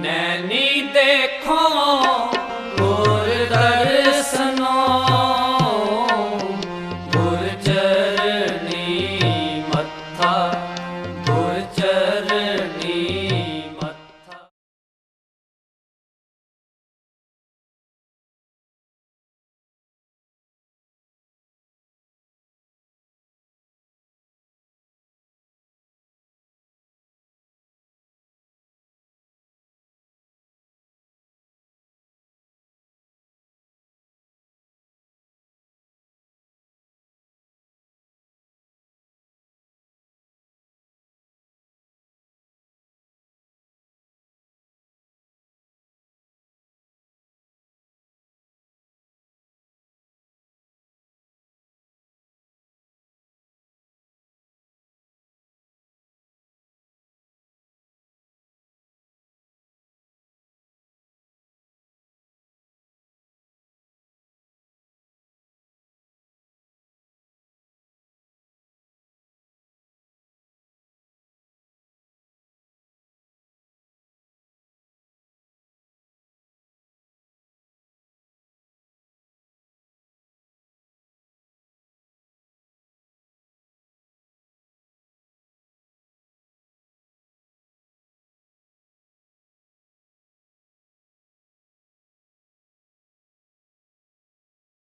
ਨੈਣੀ ਦੇਖੋ।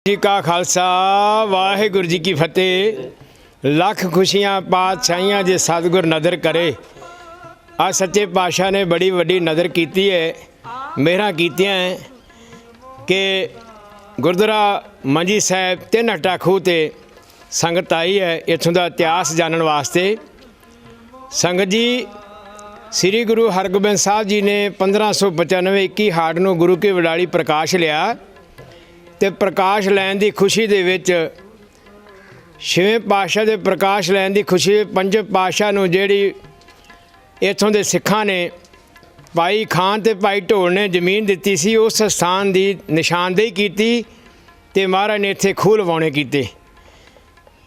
ਜੀ ਕਾ ਖਾਲਸਾ, ਵਾਹਿਗੁਰੂ ਜੀ ਕੀ ਫਤਿਹ। ਲੱਖ ਖੁਸ਼ੀਆਂ, ਪਾਤਸ਼ਾਹੀਆਂ ਜੇ ਸਤਿਗੁਰ ਨਦਰ ਕਰੇ। ਆ ਸੱਚੇ ਪਾਤਸ਼ਾਹ ਨੇ ਬੜੀ ਵੱਡੀ ਨਦਰ ਕੀਤੀ ਹੈ, ਮਿਹਰਾਂ ਕੀਤੀਆਂ ਹੈ ਕਿ ਗੁਰਦੁਆਰਾ ਮੰਜੀ ਸਾਹਿਬ ਤਿੰਨ ਹੱਟਾ ਖੂਹ ਤੇ ਸੰਗਤ ਆਈ ਹੈ, ਇੱਥੋਂ ਦਾ ਇਤਿਹਾਸ ਜਾਣਨ ਵਾਸਤੇ। ਸੰਗਤ ਜੀ, ਸ੍ਰੀ ਗੁਰੂ ਹਰਗੋਬਿੰਦ ਸਾਹਿਬ ਜੀ ਨੇ 1595 21 ਹਾੜ ਨੂੰ ਗੁਰੂ ਕੀ ਵਡਾਲੀ ਪ੍ਰਕਾਸ਼ ਲਿਆ। ਤੇ ਪ੍ਰਕਾਸ਼ ਲੈਣ ਦੀ ਖੁਸ਼ੀ ਦੇ ਵਿੱਚ ਛੇਵੇਂ ਪਾਤਸ਼ਾਹ ਦੇ ਪ੍ਰਕਾਸ਼ ਲੈਣ ਦੀ ਖੁਸ਼ੀ ਵਿੱਚ ਪੰਜ ਪਾਤਸ਼ਾਹ ਨੂੰ ਜਿਹੜੀ ਇੱਥੋਂ ਦੇ ਸਿੱਖਾਂ ਨੇ ਭਾਈ ਖਾਨ ਤੇ ਭਾਈ ਢੋਲ ਨੇ ਜ਼ਮੀਨ ਦਿੱਤੀ ਸੀ, ਉਸ ਸਥਾਨ ਦੀ ਨਿਸ਼ਾਨਦੇਹੀ ਕੀਤੀ ਤੇ ਮਹਾਰਾਜ ਨੇ ਇੱਥੇ ਖੂਹ ਲਵਾਉਣੇ ਕੀਤੇ।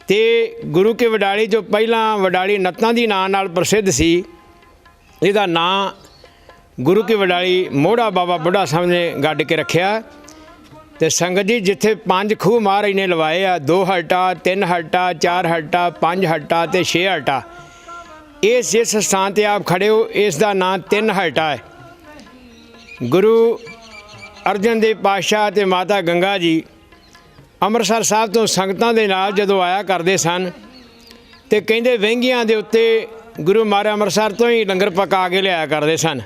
ਤੇ ਗੁਰੂ ਕੇ ਵਡਾਲੀ ਜੋ ਪਹਿਲਾਂ ਵਡਾਲੀ ਨੱਤਾਂ ਦੀ ਨਾਂ ਨਾਲ ਪ੍ਰਸਿੱਧ ਸੀ, ਇਹਦਾ ਨਾਂ ਗੁਰੂ ਕੇ ਵਡਾਲੀ ਮੋੜਾ ਬਾਬਾ ਬੁੱਢਾ ਸਾਹਿਬ ਨੇ ਗੱਡ ਕੇ ਰੱਖਿਆ। ਤੇ ਸੰਗਤ ਜੀ, ਜਿੱਥੇ ਪੰਜ ਖੂਹ ਮਹਾਰਾਜ ਨੇ ਲਵਾਏ ਆ, ਦੋ ਹਲਟਾ ਤਿੰਨ ਹਲਟਾ ਚਾਰ ਹਲਟਾ ਪੰਜ ਹਲਟਾ ਤੇ ਛੇ ਹਲਟਾ ਇਸ ਜਿਸ ਸਥਾਨ ਤੇ ਆਪ ਖੜੇ ਹੋ, ਇਸ ਦਾ ਨਾਂ ਤਿੰਨ ਹਲਟਾ ਹੈ। ਗੁਰੂ ਅਰਜਨ ਦੇਵ ਪਾਤਸ਼ਾਹ ਤੇ ਮਾਤਾ ਗੰਗਾ ਜੀ ਅੰਮ੍ਰਿਤਸਰ ਸਾਹਿਬ ਤੋਂ ਸੰਗਤਾਂ ਦੇ ਨਾਲ ਜਦੋਂ ਆਇਆ ਕਰਦੇ ਸਨ ਤੇ ਕਹਿੰਦੇ, ਵਹਿੰਗੀਆਂ ਦੇ ਉੱਤੇ ਗੁਰੂ ਮਹਾਰਾਜ ਅੰਮ੍ਰਿਤਸਰ ਤੋਂ ਹੀ ਲੰਗਰ ਪਕਾ ਕੇ ਲਿਆਇਆ ਕਰਦੇ ਸਨ।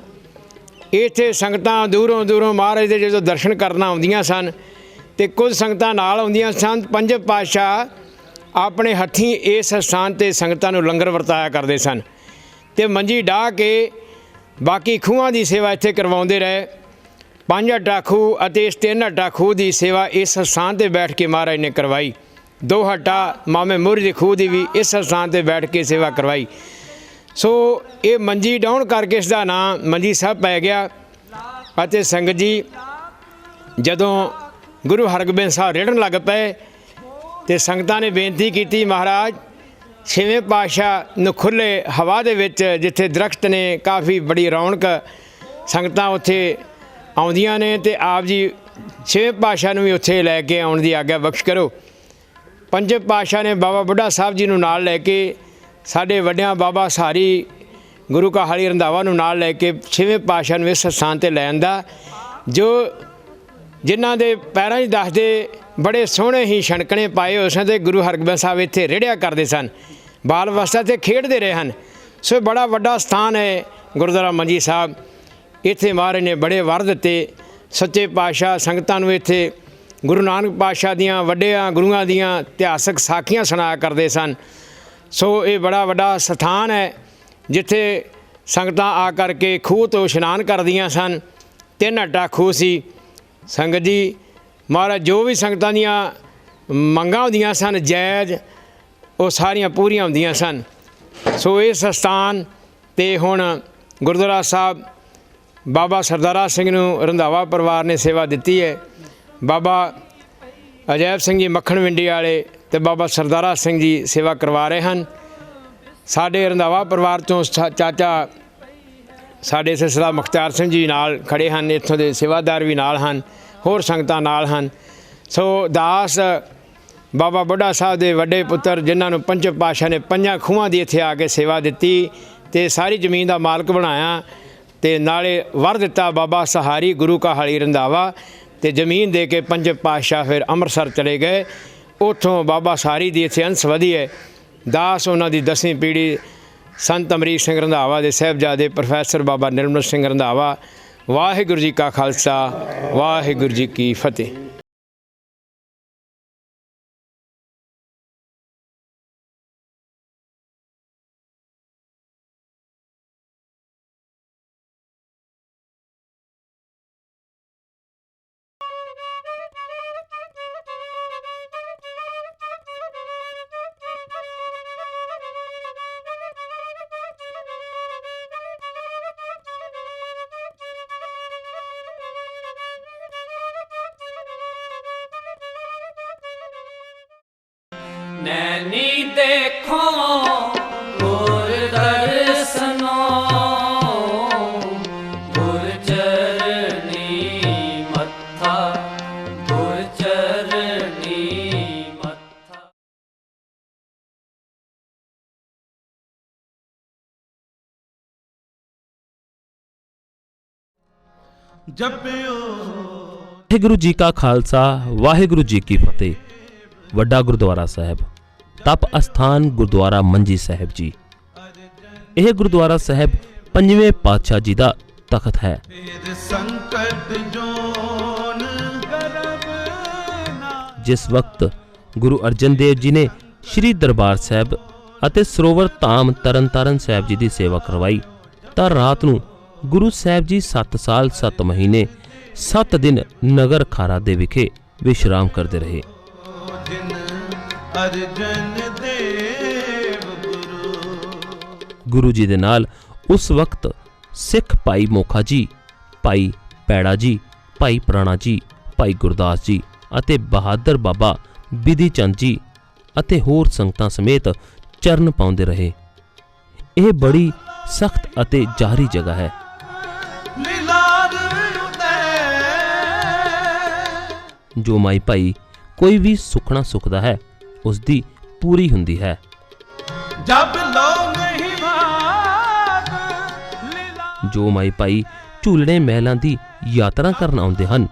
ਇੱਥੇ ਸੰਗਤਾਂ ਦੂਰੋਂ ਦੂਰੋਂ ਮਹਾਰਾਜ ਦੇ ਜਦੋਂ ਦਰਸ਼ਨ ਕਰਨ ਆਉਂਦੀਆਂ ਸਨ ਤੇ ਕੁਝ ਸੰਗਤਾਂ ਨਾਲ ਆਉਂਦੀਆਂ ਸਨ, ਪੰਜ ਪਾਤਸ਼ਾਹ ਆਪਣੇ ਹੱਥੀਂ ਇਸ ਸਥਾਨ ਤੇ ਸੰਗਤਾਂ ਨੂੰ ਲੰਗਰ ਵਰਤਾਇਆ ਕਰਦੇ ਸਨ ਤੇ ਮੰਜੀ ਢਾਹ ਕੇ ਬਾਕੀ ਖੂਹਾਂ ਦੀ ਸੇਵਾ ਇੱਥੇ ਕਰਵਾਉਂਦੇ ਰਹੇ। ਪੰਜ ਹੱਟਾ ਖੂਹ ਅਤੇ ਇਸ ਤਿੰਨ ਹੱਟਾ ਖੂਹ ਦੀ ਸੇਵਾ ਇਸ ਸਥਾਨ ਤੇ ਬੈਠ ਕੇ ਮਹਾਰਾਜ ਨੇ ਕਰਵਾਈ। ਦੋ ਹੱਟਾ ਮਾਮੇ ਮੁਰੀ ਦੇ ਖੂਹ ਦੀ ਵੀ ਇਸ ਸਥਾਨ ਤੇ ਬੈਠ ਕੇ ਸੇਵਾ ਕਰਵਾਈ। ਸੋ ਇਹ ਮੰਜੀ ਡਾਉਣ ਕਰਕੇ ਇਸ ਦਾ ਨਾਮ ਮੰਜੀ ਸਾਹਿਬ ਪੈ ਗਿਆ ਅਤੇ ਸੰਗਤ ਜੀ, ਜਦੋਂ ਗੁਰੂ ਹਰਗੋਬਿੰਦ ਸਾਹਿਬ ਰੇੜਨ ਲੱਗ ਪਏ ਤੇ ਸੰਗਤਾਂ ਨੇ ਬੇਨਤੀ ਕੀਤੀ, ਮਹਾਰਾਜ, ਛੇਵੇਂ ਪਾਤਸ਼ਾਹ ਨੂੰ ਖੁੱਲੇ ਹਵਾ ਦੇ ਵਿੱਚ ਜਿੱਥੇ ਦਰਖਤ ਨੇ, ਕਾਫੀ ਬੜੀ ਰੌਣਕ ਸੰਗਤਾਂ ਉੱਥੇ ਆਉਂਦੀਆਂ ਨੇ ਤੇ ਆਪ ਜੀ ਛੇਵੇਂ ਪਾਤਸ਼ਾਹ ਨੂੰ ਵੀ ਉੱਥੇ ਲੈ ਕੇ ਆਉਣ ਦੀ ਆਗਿਆ ਬਖਸ਼ ਕਰੋ। ਪੰਜੇ ਪਾਤਸ਼ਾਹ ਨੇ ਬਾਬਾ ਬੁੱਢਾ ਸਾਹਿਬ ਜੀ ਨੂੰ ਨਾਲ ਲੈ ਕੇ ਸਾਡੇ ਵੱਡਿਆਂ ਬਾਬਾ ਸਾਰੀ ਗੁਰੂ ਕਾ ਹਾਲੀ ਰੰਧਾਵਾ ਨੂੰ ਨਾਲ ਲੈ ਕੇ ਛੇਵੇਂ ਪਾਤਸ਼ਾਹ ਨੂੰ ਇਸ ਸਥਾਨ ਤੇ ਲੈ ਆਂਦਾ, ਜੋ ਜਿਨ੍ਹਾਂ ਦੇ ਪੈਰਾਂ 'ਚ ਦੱਸਦੇ ਬੜੇ ਸੋਹਣੇ ਹੀ ਛਣਕਣੇ ਪਾਏ ਹੋਏ ਸਨ ਤੇ ਗੁਰੂ ਹਰਗੋਬਿੰਦ ਸਾਹਿਬ ਇੱਥੇ ਰੇੜਿਆ ਕਰਦੇ ਸਨ, ਬਾਲ ਅਵਸਥਾ ਤੇ ਖੇਡਦੇ ਰਹੇ ਹਨ। ਸੋ ਇਹ ਬੜਾ ਵੱਡਾ ਸਥਾਨ ਹੈ ਗੁਰਦੁਆਰਾ ਮੰਜੀ ਸਾਹਿਬ। ਇੱਥੇ ਮਹਾਰਾਜ ਨੇ ਬੜੇ ਵਰ ਦਿੱਤੇ। ਸੱਚੇ ਪਾਤਸ਼ਾਹ ਸੰਗਤਾਂ ਨੂੰ ਇੱਥੇ ਗੁਰੂ ਨਾਨਕ ਪਾਤਸ਼ਾਹ ਦੀਆਂ ਵੱਡਿਆਂ ਗੁਰੂਆਂ ਦੀਆਂ ਇਤਿਹਾਸਕ ਸਾਖੀਆਂ ਸੁਣਾਇਆ ਕਰਦੇ ਸਨ। ਸੋ ਇਹ ਬੜਾ ਵੱਡਾ ਸਥਾਨ ਹੈ, ਜਿੱਥੇ ਸੰਗਤਾਂ ਆ ਕਰਕੇ ਖੂਹ ਤੋਂ ਇਸ਼ਨਾਨ ਕਰਦੀਆਂ ਸਨ। ਤਿੰਨ ਹੱਟਾ ਖੂਹ ਸੀ। ਸੰਗਤ ਜੀ, ਮਹਾਰਾਜ ਜੋ ਵੀ ਸੰਗਤਾਂ ਦੀਆਂ ਮੰਗਾਂ ਹੁੰਦੀਆਂ ਸਨ ਜਾਇਜ਼ ਉਹ ਸਾਰੀਆਂ ਪੂਰੀਆਂ ਹੁੰਦੀਆਂ ਸਨ। ਸੋ ਇਸ ਸਥਾਨ ਤੇ ਹੁਣ ਗੁਰਦੁਆਰਾ ਸਾਹਿਬ, ਬਾਬਾ ਸਰਦਾਰਾ ਸਿੰਘ ਨੂੰ ਰੰਧਾਵਾ ਪਰਿਵਾਰ ਨੇ ਸੇਵਾ ਦਿੱਤੀ ਹੈ। ਬਾਬਾ ਅਜੈਬ ਸਿੰਘ ਜੀ ਮੱਖਣ ਵਿੰਡੀ ਵਾਲੇ ਤੇ ਬਾਬਾ ਸਰਦਾਰਾ ਸਿੰਘ ਜੀ ਸੇਵਾ ਕਰਵਾ ਰਹੇ ਹਨ। ਸਾਡੇ ਰੰਧਾਵਾ ਪਰਿਵਾਰ ਤੋਂ ਸਾ- ਚਾਚਾ ਸਾਡੇ ਸਿਲਸਿਲਾ ਮੁਖਤਿਆਰ ਸਿੰਘ ਜੀ ਨਾਲ ਖੜੇ ਹਨ, ਇੱਥੋਂ ਦੇ ਸੇਵਾਦਾਰ ਵੀ ਨਾਲ ਹਨ, ਹੋਰ ਸੰਗਤਾਂ ਨਾਲ ਹਨ। ਸੋ ਦਾਸ ਬਾਬਾ ਬੁੱਢਾ ਸਾਹਿਬ ਦੇ ਵੱਡੇ ਪੁੱਤਰ ਜਿਨ੍ਹਾਂ ਨੂੰ ਪੰਜ ਪਾਸ਼ਾ ਨੇ ਪੰਜਾਂ ਖੂਹਾਂ ਦੀ ਇੱਥੇ ਆ ਕੇ ਸੇਵਾ ਦਿੱਤੀ ਤੇ ਸਾਰੀ ਜ਼ਮੀਨ ਦਾ ਮਾਲਕ ਬਣਾਇਆ ਤੇ ਨਾਲੇ ਵਰ ਦਿੱਤਾ ਬਾਬਾ ਸਹਾਰੀ ਗੁਰੂ ਕਾ ਹਾਲੀ ਰੰਧਾਵਾ ਤੇ ਜ਼ਮੀਨ ਦੇ ਕੇ ਪੰਜ ਪਾਸ਼ਾ ਫਿਰ ਅੰਮ੍ਰਿਤਸਰ ਚਲੇ ਗਏ। ਉੱਥੋਂ ਬਾਬਾ ਸਾਰੀ ਦੀ ਇੱਥੇ ਅੰਸ਼ ਵਧੀ ਹੈ। ਦਾਸ ਉਹਨਾਂ ਦੀ ਦਸਵੀਂ ਪੀੜ੍ਹੀ ਸੰਤ ਅਮਰੀਕ ਸਿੰਘ ਰੰਧਾਵਾ ਦੇ ਸਾਹਿਬਜ਼ਾਦੇ ਪ੍ਰੋਫੈਸਰ ਬਾਬਾ ਨਿਰਮਲ ਸਿੰਘ ਰੰਧਾਵਾ। ਵਾਹਿਗੁਰੂ ਜੀ ਕਾ ਖਾਲਸਾ, ਵਾਹਿਗੁਰੂ ਜੀ ਕੀ ਫਤਿਹ। ਨੈਣੀ ਦੇਖੋ ਗੁਰ ਦਰਸਨੋ ਗੁਰ ਚਰਨੀ ਮੱਥਾ ਗੁਰ ਚਰਨੀ ਮੱਥਾ। ਜਪਿਓ। ਵਾਹਿਗੁਰੂ ਜੀ ਕਾ ਖਾਲਸਾ ਵਾਹਿਗੁਰੂ ਜੀ ਕੀ ਫਤਿਹ। ਵੱਡਾ ਗੁਰਦੁਆਰਾ ਸਾਹਿਬ। ਤਪ ਅਸਥਾਨ ਗੁਰਦੁਆਰਾ ਮੰਜੀ ਸਾਹਿਬ ਜੀ। ਇਹ ਗੁਰਦੁਆਰਾ ਸਾਹਿਬ ਪੰਜਵੇਂ ਪਾਤਸ਼ਾਹ ਜੀ ਦਾ ਤਖਤ ਹੈ। ਜਿਸ ਵਕਤ ਗੁਰੂ ਅਰਜਨ ਦੇਵ ਜੀ ਨੇ ਸ੍ਰੀ ਦਰਬਾਰ ਸਾਹਿਬ ਅਤੇ ਸਰੋਵਰ ਧਾਮ ਤਰਨਤਾਰਨ ਸਾਹਿਬ ਜੀ ਦੀ ਸੇਵਾ ਕਰਵਾਈ, ਤਾਂ ਰਾਤ ਨੂੰ ਗੁਰੂ ਸਾਹਿਬ ਜੀ 7 ਸਾਲ 7 ਮਹੀਨੇ 7 ਦਿਨ ਨਗਰ ਖਾਰਾ ਦੇ ਵਿਖੇ ਵਿਸ਼ਰਾਮ ਕਰਦੇ ਰਹੇ। ਅਰਜਨ ਦੇਵ ਗੁਰੂ। ਗੁਰੂ ਜੀ ਦੇ ਨਾਲ ਉਸ ਵਕਤ ਸਿੱਖ ਭਾਈ ਮੋਖਾ ਜੀ ਭਾਈ ਪੈੜਾ ਜੀ ਭਾਈ ਪ੍ਰਾਣਾ ਜੀ ਭਾਈ ਗੁਰਦਾਸ ਜੀ ਅਤੇ ਬਹਾਦਰ ਬਾਬਾ ਬਿਧੀ ਚੰਦ ਜੀ ਅਤੇ ਹੋਰ ਸੰਗਤਾਂ ਸਮੇਤ ਚਰਨ ਪਾਉਂਦੇ ਰਹੇ। ਇਹ ਬੜੀ ਸਖਤ ਅਤੇ ਜਾਰੀ ਜਗ੍ਹਾ ਹੈ। ਜੋ ਮਾਈ ਭਾਈ ਕੋਈ ਵੀ ਸੁਖਣਾ ਸੁਖਦਾ ਹੈ ਉਸ ਦੀ ਪੂਰੀ ਹੁੰਦੀ ਹੈ। ਜਬ ਲੋ ਨਹੀਂ ਬਾਤ ਜੋ ਮਾਈ ਭਾਈ ਝੂਲਣੇ ਮਹਿਲਾਂ ਦੀ ਯਾਤਰਾ ਕਰਨ ਆਉਂਦੇ ਹਨ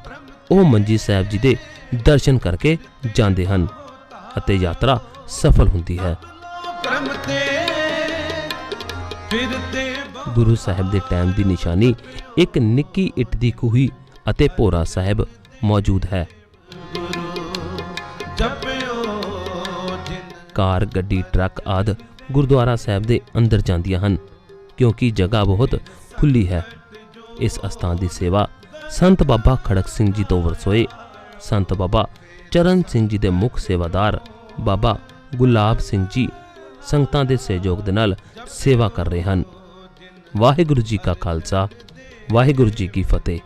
ਉਹ ਮੰਜੀ ਸਾਹਿਬ ਜੀ ਦੇ ਦਰਸ਼ਨ ਕਰਕੇ ਜਾਂਦੇ ਹਨ ਅਤੇ ਯਾਤਰਾ ਸਫਲ ਹੁੰਦੀ ਹੈ। ਗੁਰੂ ਸਾਹਿਬ ਦੇ ਟਾਈਮ ਦੀ ਨਿਸ਼ਾਨੀ ਇੱਕ ਨਿੱਕੀ ਇੱਟ ਦੀ ਕੂਹੀ ਅਤੇ ਭੋਰਾ ਸਾਹਿਬ ਮੌਜੂਦ ਹੈ। ਕਾਰ, ਗੱਡੀ, ਟਰੱਕ ਆਦ ਗੁਰਦੁਆਰਾ ਸਾਹਿਬ ਦੇ ਅੰਦਰ ਜਾਂਦੀਆਂ ਹਨ, ਕਿਉਂਕਿ ਜਗ੍ਹਾ ਬਹੁਤ ਖੁੱਲੀ ਹੈ। ਇਸ ਅਸਥਾਨ ਦੀ ਸੇਵਾ ਸੰਤ ਬਾਬਾ ਖੜਕ ਸਿੰਘ ਜੀ ਤੋਂ ਵਰਸੋਏ। ਸੰਤ ਬਾਬਾ ਚਰਨ ਸਿੰਘ ਜੀ ਦੇ ਮੁੱਖ ਸੇਵਾਦਾਰ ਬਾਬਾ ਗੁਲਾਬ ਸਿੰਘ ਜੀ ਸੰਗਤਾਂ ਦੇ ਸਹਿਯੋਗ ਦੇ ਨਾਲ ਸੇਵਾ ਕਰ ਰਹੇ ਹਨ। ਵਾਹਿਗੁਰੂ ਜੀ ਕਾ ਖਾਲਸਾ, ਵਾਹਿਗੁਰੂ ਜੀ ਕੀ ਫਤਿਹ।